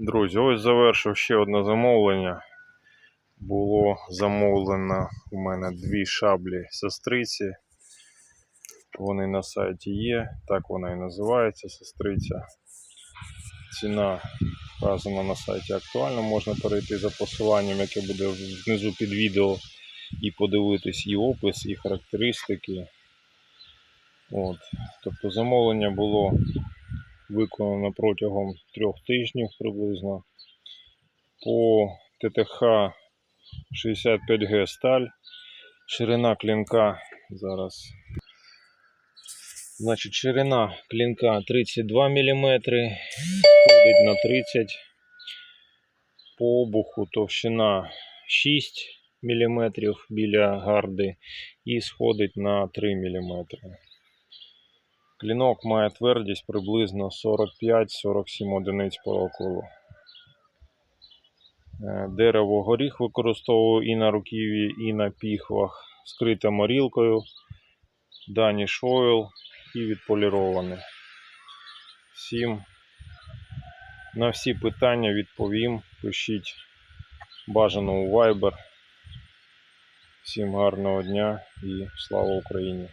Друзі, ось завершив ще одне замовлення. Було замовлено у мене дві шаблі сестриці. Вони на сайті є, так вона і називається сестриця. Ціна вказана на сайті актуально. Можна перейти за посиланням, яке буде внизу під відео, і подивитись і опис, і характеристики. От. Тобто замовлення було виконано протягом трьох тижнів приблизно. По ТТХ 65Г сталь. Ширина клінка зараз. Значить, ширина клінка 32 мм, сходить на 30 По обуху товщина 6 мм біля гарди і сходить на 3 мм. Клінок має твердість приблизно 45-47 одиниць по околу. Е, Дерево горіх використовую і на руків'ї, і на піхвах, скрите морілкою, Danish Oil і відполіроване. Всім на всі питання відповім. Пишіть бажано у Viber. Всім гарного дня і слава Україні!